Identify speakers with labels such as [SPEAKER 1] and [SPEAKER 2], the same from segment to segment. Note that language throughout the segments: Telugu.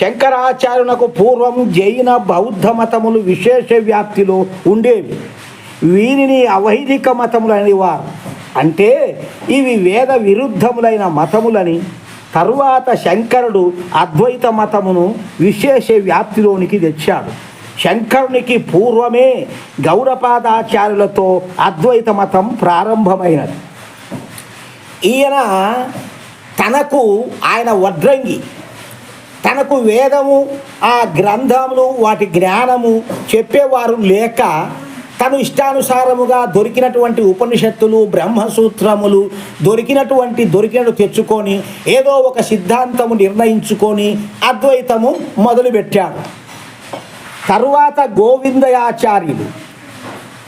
[SPEAKER 1] శంకరాచార్యులకు పూర్వం జైన బౌద్ధ మతములు విశేష వ్యాప్తిలో ఉండేవి. వీరిని అవైదిక మతములని వారు. అంటే ఇవి వేద విరుద్ధములైన మతములని తరువాత శంకరుడు అద్వైత మతమును విశేష వ్యాప్తిలోనికి తెచ్చాడు. శంకరునికి పూర్వమే గౌరపాదాచార్యులతో అద్వైత మతం ప్రారంభమైనది. ఈయన తనకు ఆయన వడ్రంగి తనకు వేదము ఆ గ్రంథములు వాటి జ్ఞానము చెప్పేవారు లేక తను ఇష్టానుసారముగా దొరికినటువంటి ఉపనిషత్తులు బ్రహ్మసూత్రములు దొరికినటువంటి దొరికినట్టు తెచ్చుకొని ఏదో ఒక సిద్ధాంతము నిర్ణయించుకొని అద్వైతము మొదలుపెట్టాడు. తరువాత గోవిందయాచార్యులు.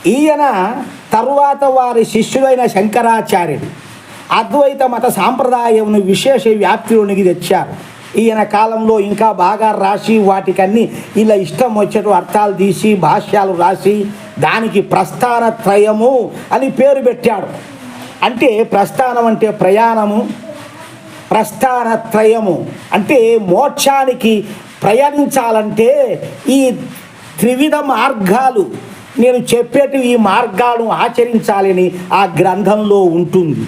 [SPEAKER 1] ఈయన తరువాత వారి శిష్యుడైన శంకరాచార్యుడు అద్వైత మత సాంప్రదాయమును విశేష వ్యాప్తిలోనికి తెచ్చారు. ఈయన కాలంలో ఇంకా బాగా రాసి వాటికన్నీ ఇలా ఇష్టం వచ్చేటు అర్థాలు తీసి భాష్యాలు రాసి దానికి ప్రస్థాన త్రయము అని పేరు పెట్టాడు. అంటే ప్రస్థానం అంటే ప్రయాణము ప్రస్థాన త్రయము. అంటే మోక్షానికి ప్రయాణించాలంటే ఈ త్రివిధ మార్గాలు నేను చెప్పేటి ఈ మార్గాలను ఆచరించాలని ఆ గ్రంథంలో ఉంటుంది.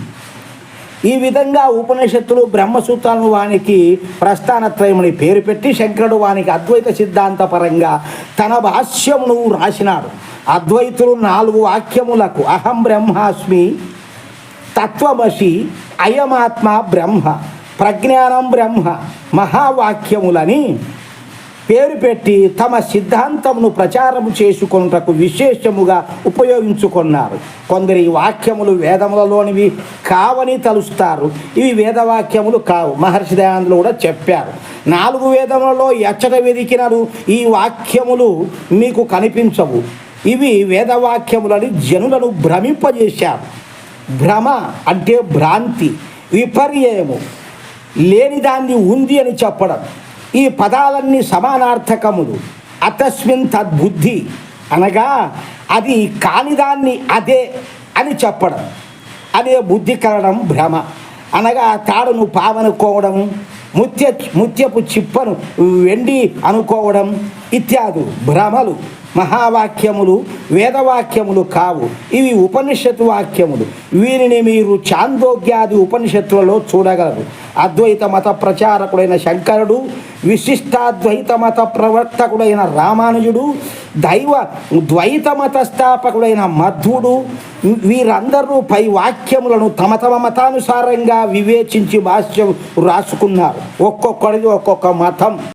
[SPEAKER 1] ఈ విధంగా ఉపనిషత్తులు బ్రహ్మసూత్రాలను వానికి ప్రస్థానత్రయమని పేరు పెట్టి శంకరుడు వానికి అద్వైత సిద్ధాంతపరంగా తన భాష్యమును రాసినాడు. అద్వైతులు నాలుగు వాక్యములకు అహం బ్రహ్మాస్మి తత్వమసి అయమాత్మ బ్రహ్మ ప్రజ్ఞానం బ్రహ్మ మహావాక్యములని పేరు పెట్టి తమ సిద్ధాంతమును ప్రచారం చేసుకొనుటకు విశేషముగా ఉపయోగించుకున్నారు. కొందరు ఈ వాక్యములు వేదములలోనివి కావని తలుస్తారు. ఇవి వేదవాక్యములు కావు. మహర్షి దయానందులు కూడా చెప్పారు. నాలుగు వేదములలో ఎచ్చట వెదికినారు. ఈ వాక్యములు మీకు కనిపించవు. ఇవి వేదవాక్యములని జనులను భ్రమింపజేశారు. భ్రమ అంటే భ్రాంతి విపర్యము లేని దాన్ని ఉంది అని చెప్పడం. ఈ పదాలన్నీ సమానార్థకములు. అతస్మిన్ తద్బుద్ధి అనగా అది కానిదాన్ని అదే అని చెప్పడం. అదే బుద్ధి కలడం భ్రమ. అనగా తాడును పావనుకోవడం ముత్య ముత్యపు చిప్పను వెండి అనుకోవడం ఇత్యాదు భ్రమలు మహావాక్యములు వేదవాక్యములు కావు. ఇవి ఉపనిషత్తు వాక్యములు. వీరిని మీరు చాందోగ్యాది ఉపనిషత్తులలో చూడగలరు. అద్వైత మత ప్రచారకుడైన శంకరుడు విశిష్టాద్వైత మత ప్రవర్తకుడైన రామానుజుడు దైవ ద్వైత మత స్థాపకుడైన మధ్వుడు వీరందరూ పై వాక్యములను తమ తమ మతానుసారంగా వివేచించి భాష్యం రాసుకున్నారు. ఒక్కొక్కరిది ఒక్కొక్క మతం.